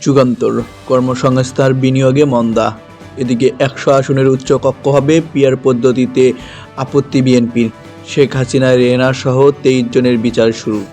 যুগান্তর। কর্মসংস্থার বিনিয়োগে মন্দা। এদিকে একশো আসনের উচ্চ কক্ষ হবে পিয়ার পদ্ধতিতে আপত্তি বিএনপির। শেখ হাসিনা রেনা সহ তেইশ জনের বিচার শুরু।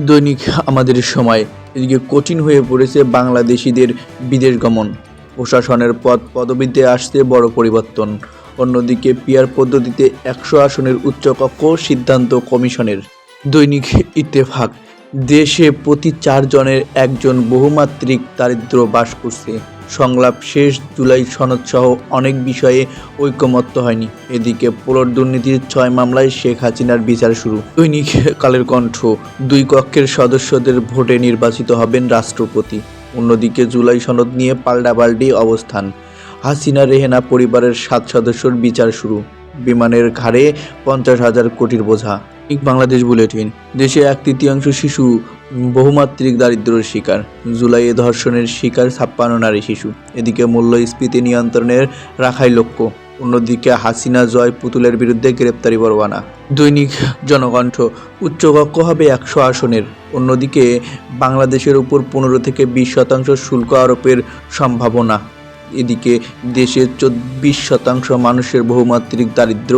দৈনিক আমাদের সময়। এদিকে কঠিন হয়ে পড়েছে বাংলাদেশিদের বিদেশ গমন। প্রশাসনের পদ পদবিতে আসছে বড় পরিবর্তন। অন্যদিকে পিয়ার পদ্ধতিতে একশো আসনের উচ্চকক্ষ সিদ্ধান্ত কমিশনের। দৈনিক ইত্তেফাক। দেশে প্রতি চারজনের একজন বহুমাত্রিক দারিদ্র বাস করছে। সংলাপ শেষ, জুলাই সনদ সহ অনেক বিষয়ে ঐকমত্য হয়নি। এদিকে পোলর দুর্নীতির ছয় মামলায় শেখ হাসিনার বিচার শুরু। দৈনিক কালের কণ্ঠ, দুই কক্ষের সদস্যদের ভোটে নির্বাচিত হবেন রাষ্ট্রপতি। অন্যদিকে জুলাই সনদ নিয়ে পাল্টাপাল্টি অবস্থান। হাসিনা রেহেনা পরিবারের সাত সদস্যর বিচার শুরু। বিমানের ঘাড়ে পঞ্চাশ হাজার কোটির বোঝা। বাংলাদেশ বুলেটিন। দেশে এক তৃতীয়াংশ শিশু, বহুমাত্রিক দারিদ্র্যের শিকার। জুলাইয়ে ধর্ষণের শিকার ছাপ্পান্ন নারী শিশু। এদিকে মূল্যস্ফীতি নিয়ন্ত্রণের রাখাই লক্ষ্য। অন্যদিকে হাসিনা জয় পুতুলের বিরুদ্ধে গ্রেপ্তারি পরোয়ানা। দৈনিক জনকণ্ঠ, উচ্চকক্ষ হবে একশো আসনের। অন্যদিকে বাংলাদেশের উপর পনেরো থেকে বিশ শতাংশ শুল্ক আরোপের সম্ভাবনা। এদিকে দেশের চব্বিশ শতাংশ মানুষের বহুমাত্রিক দারিদ্র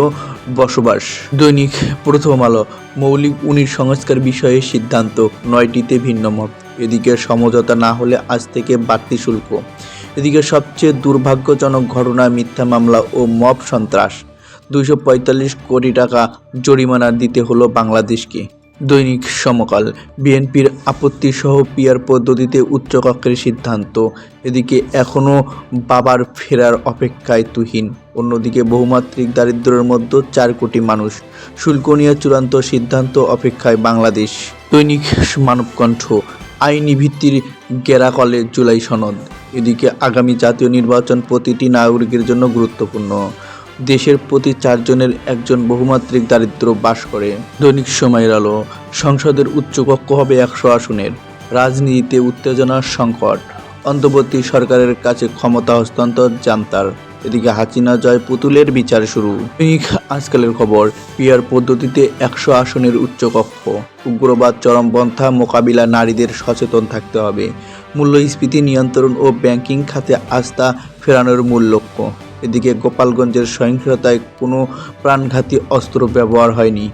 বসবাস। দৈনিক প্রথম আলো, মৌলিক উনির সংস্কার বিষয়ে সিদ্ধান্ত, নয়টিতে ভিন্ন মত। এদিকে সমঝোতা না হলে আজ থেকে বাড়তি শুল্ক। এদিকে সবচেয়ে দুর্ভাগ্যজনক ঘটনা মিথ্যা মামলা ও মব সন্ত্রাস। দুইশো পঁয়তাল্লিশ কোটি টাকা জরিমানা দিতে হলো বাংলাদেশকে। দৈনিক সমকাল। বিএনপির আপত্তি সহ পিয়ার পদ্ধতিতে উচ্চকক্ষের সিদ্ধান্ত। এদিকে এখনও বাবার ফেরার অপেক্ষায় তুহিন। অন্যদিকে বহুমাত্রিক দারিদ্র্যের মধ্যে চার কোটি মানুষ। শুল্ক নিয়ে চূড়ান্ত সিদ্ধান্ত অপেক্ষায় বাংলাদেশ। দৈনিক মানবকণ্ঠ। আইনি ভিত্তির গেরাকলে জুলাই সনদ। এদিকে আগামী জাতীয় নির্বাচন প্রতিটি নাগরিকের জন্য গুরুত্বপূর্ণ। দেশের প্রতি চারজনের একজন বহুমাত্রিক দারিদ্র বাস করে। দৈনিক সময়ের আলো, সংসদের উচ্চকক্ষ হবে একশো আসনের। রাজনীতিতে উত্তেজনার সংকট। অন্তর্বর্তী সরকারের কাছে ক্ষমতা হস্তান্তর জান্তার। এদিকে হাসিনা জয় পুতুলের বিচার শুরু। দৈনিক আজকালের খবর, পিয়ার পদ্ধতিতে একশো আসনের উচ্চকক্ষ। উগ্রবাদ চরমপন্থা মোকাবিলা নারীদের সচেতন থাকতে হবে। মূল্যস্ফীতি নিয়ন্ত্রণ ও ব্যাংকিং খাতে আস্থা ফেরানোর মূল লক্ষ্য। এদিকে গোপালগঞ্জের সহিংসতায় কোনো প্রাণঘাতী অস্ত্র ব্যবহার হয়নি।